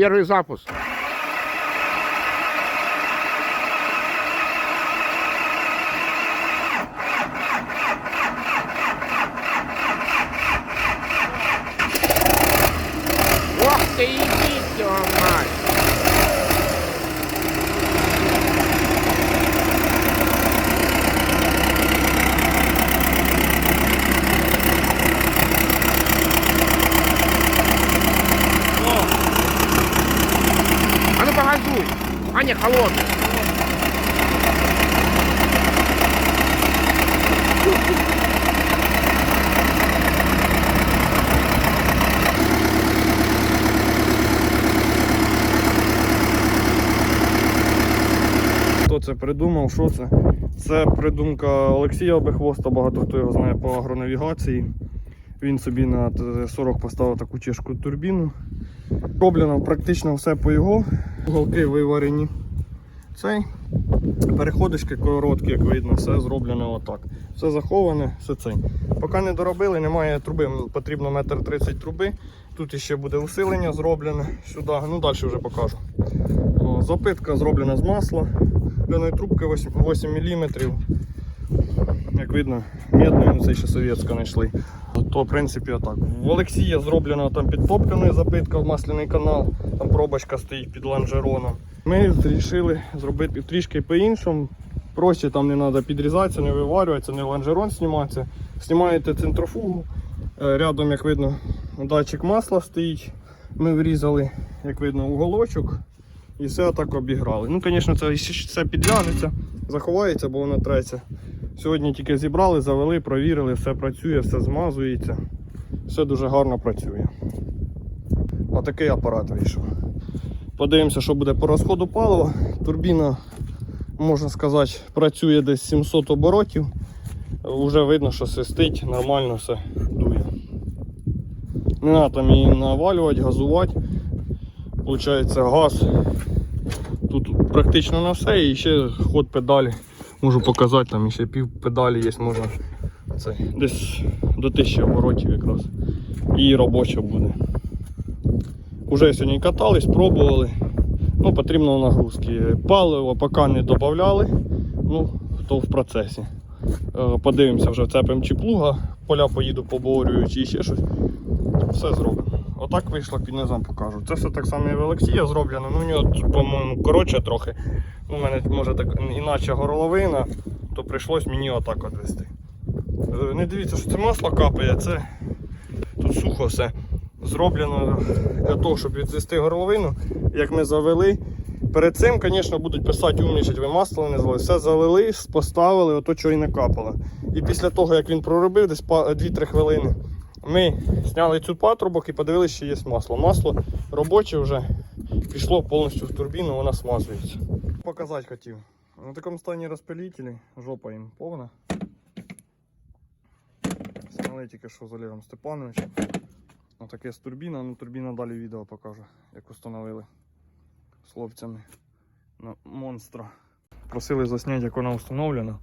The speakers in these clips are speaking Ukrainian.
Первый запуск. Ох ты, идите, мать! Ну! А не, холодный. Хто це придумав? Що це? Це придумка Олексія Обехвоста, багато хто його знає по агронавігації. Він собі на Т-40 поставив таку чешку турбіну. Роблено практично все по його. Уголки виварені. Цей. Переходочки короткі, як видно, все зроблено отак. Все заховане, все цей. Поки не доробили, немає труби, потрібно метр 30 труби. Тут іще буде усилення зроблене сюди. Ну далі вже покажу. Запитка зроблена з масла. Ляної трубки 8, 8 мм. Як видно, медною, ну це ще совєтська знайшли. То в принципі отак. В Олексія зроблена там підтопкана запитка в масляний канал, там пробочка стоїть під лонжероном. Ми вирішили зробити трішки по-іншому. Проще там не треба підрізатися, не виварюватися, не лонжерон зніматися. Знімаєте центрофугу. Е, Рядом, як видно, датчик масла стоїть. Ми врізали, як видно, уголочок і все так обіграли. Ну, звісно, це все підв'яжеться, заховається, бо воно треться. Сьогодні тільки зібрали, завели, провірили, все працює, все змазується. Все дуже гарно працює. Отакий апарат вийшов. Подивимося, що буде по розходу палива. Турбіна, можна сказати, працює десь 700 оборотів. Уже видно, що свистить, нормально все дує. Не треба там її навалювати, газувати. Получається газ. Тут практично на все і ще ход педалі. Можу показати, там ще пів педалі є, можна це, десь до 1000 оборотів якраз. І робоча буде. Уже сьогодні катались, пробували. Ну, потрібно нагрузки. Паливо поки не додавали, ну, то в процесі. Е, Подивимося, вже вцепимо чи плуга, поля поїду поборюю, чи ще щось. Все зробимо. Отак вийшло, під низом покажу. Це все так само і в Олексія зроблено. Ну, у нього, по-моєму, коротше трохи. Ну, У мене може так іначе горловина, то прийшлось мені отак от вести. Е, Не дивіться, що це масло капає, це тут сухо все. Зроблено для того, щоб відвести горловину. Як ми завели. Перед цим, звісно, будуть писати умнічать, ви масло не залили. Все залили, поставили, ото що і не капало. І після того, як він проробив, десь 2-3 хвилини, ми зняли цю патрубок і подивилися, що є масло. Масло робоче вже пішло повністю в турбіну, вона смазується. Показати хотів. На такому стані розпилителі, жопа їм повна. Сняли тільки що з Олегом Степановичем. Отаке з турбіна, ну турбіна далі відео покажу, як установили з хлопцями на монстра. Просили засняти, як вона встановлена.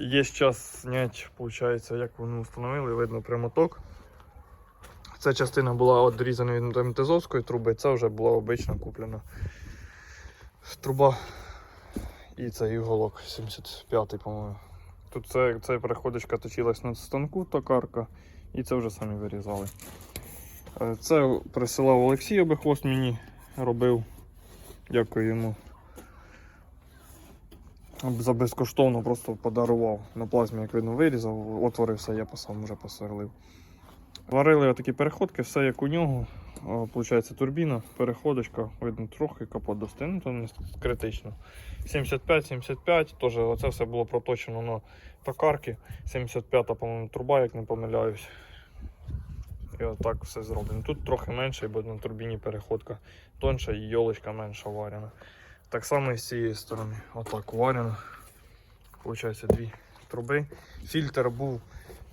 Є час зняти, виходить, як вони встановили, видно прямоток. Ця частина була відрізана від МТЗовської труби, це вже була обично куплена труба і цей уголок 75-й, по-моєму. Тут це, ця переходочка точилась на станку, токарка, і це вже самі вирізали. Е, Це присилав Олексій Обихвост мені робив. Дякую йому. За безкоштовно просто подарував. На плазмі, як видно, вирізав, отвори все, я сам вже посверлив. Варили отакі переходки, все як у нього. Получається турбіна, переходочка, видно, трохи капот достиг, ну то не критично. 75-75, теж оце все було проточено на токарки. 75-та, по-моєму, труба, як не помиляюсь. І отак все зроблено. Тут трохи менше, бо на турбіні переходка тонша і йолочка менша варена. Так само і з цієї сторони. Отак варено. Получається дві труби. Фільтр був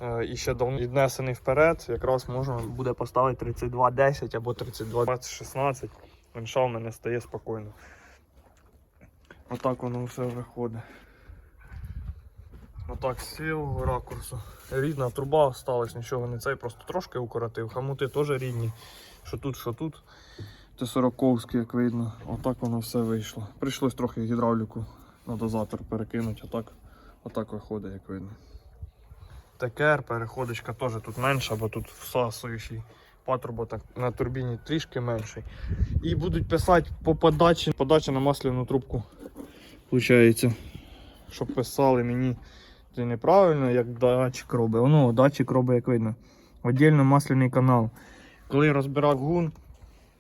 е, ще давно віднесений вперед. Якраз можна буде поставити 3210 або 3216. Венша в мене стає спокійно. Отак воно все виходить. Отак сів ракурсу. Рідна труба осталась, нічого не цей, просто трошки укоротив. Хамути теж рідні. Що тут, що тут. Т-40, як видно. Отак воно все вийшло. Прийшлось трохи гідравліку на дозатор перекинути, а так, отак виходить, як видно. ТКР, переходочка теж тут менша, бо тут всасуючий патрубок на турбіні трішки менший. І будуть писати по подачі, подача на масляну трубку. Получається, щоб писали мені це неправильно, як датчик робить. Ну, датчик робить, як видно. Отдільно масляний канал. Коли розбирав гун,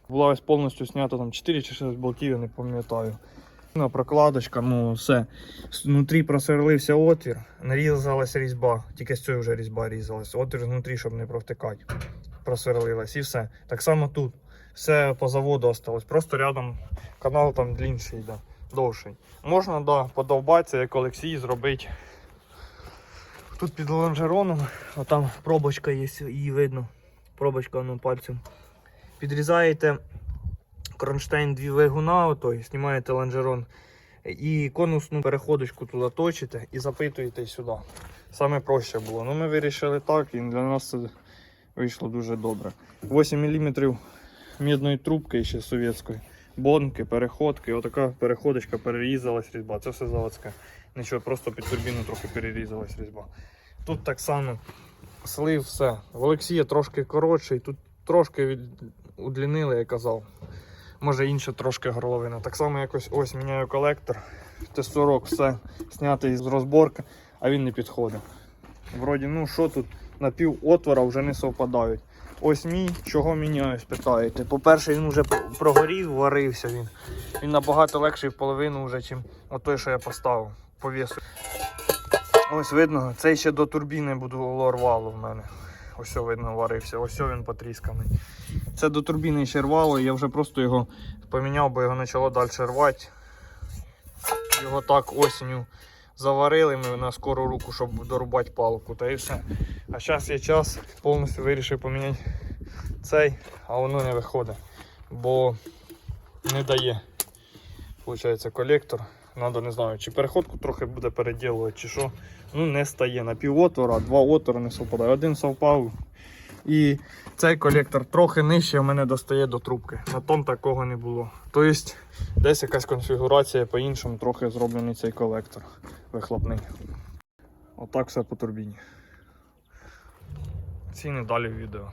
була ось повністю знята там 4 чи 6 болтів, я не пам'ятаю. Прокладочка, ну все. Внутрі просверлився отвір, нарізалася різьба, тільки з цієї вже різьба різалась. Отвір знутрі, щоб не провтикати. Просверлилась і все. Так само тут. Все по заводу осталось. Просто рядом канал там длінший, да, довший. Можна да, подовбатися, як Олексій, зробити. Тут під лонжероном, а там пробочка є, її видно. Пробочка ну, пальцем. Підрізаєте кронштейн дві вигуна, отой, знімаєте лонжерон і конусну переходочку туди точите і запитуєте сюди. Саме проще було. Ну ми вирішили так, і для нас це вийшло дуже добре. 8 мм мідної трубки ще совєтської. Бонки, переходки, отака переходочка перерізалась різьба. Це все заводське. Нічого, просто під турбіну трохи перерізалась різьба. Тут так само слив все. В Олексія трошки коротший, тут трошки від... удлінили, я казав. Може інша трошки горловина. Так само якось ось міняю колектор. Т-40 все знятий з розборки, а він не підходить. Вроді, ну що тут на пів отвора вже не совпадають. Ось мій, чого міняю, спитаєте. По-перше, він вже прогорів, варився він. Він набагато легший в половину вже, ніж той, що я поставив по весу. Ось видно, цей ще до турбіни було рвало в мене. Ось видно варився, ось він потрісканий. Це до турбіни ще рвало, я вже просто його поміняв, бо його почало далі рвати. Його так осінню заварили ми на скору руку, щоб дорубати палку, та і все. А зараз є час, повністю вирішив поміняти цей, а воно не виходить, бо не дає. Получається колектор. Надо, не знаю, чи переходку трохи буде переділувати, чи що. Ну, не стає. На пів отвора, два отвори не совпадає. Один совпав. І цей колектор трохи нижче в мене достає до трубки. На том такого не було. Тобто десь якась конфігурація по-іншому трохи зроблений цей колектор вихлопний. Отак все по турбіні. Ціни далі в відео.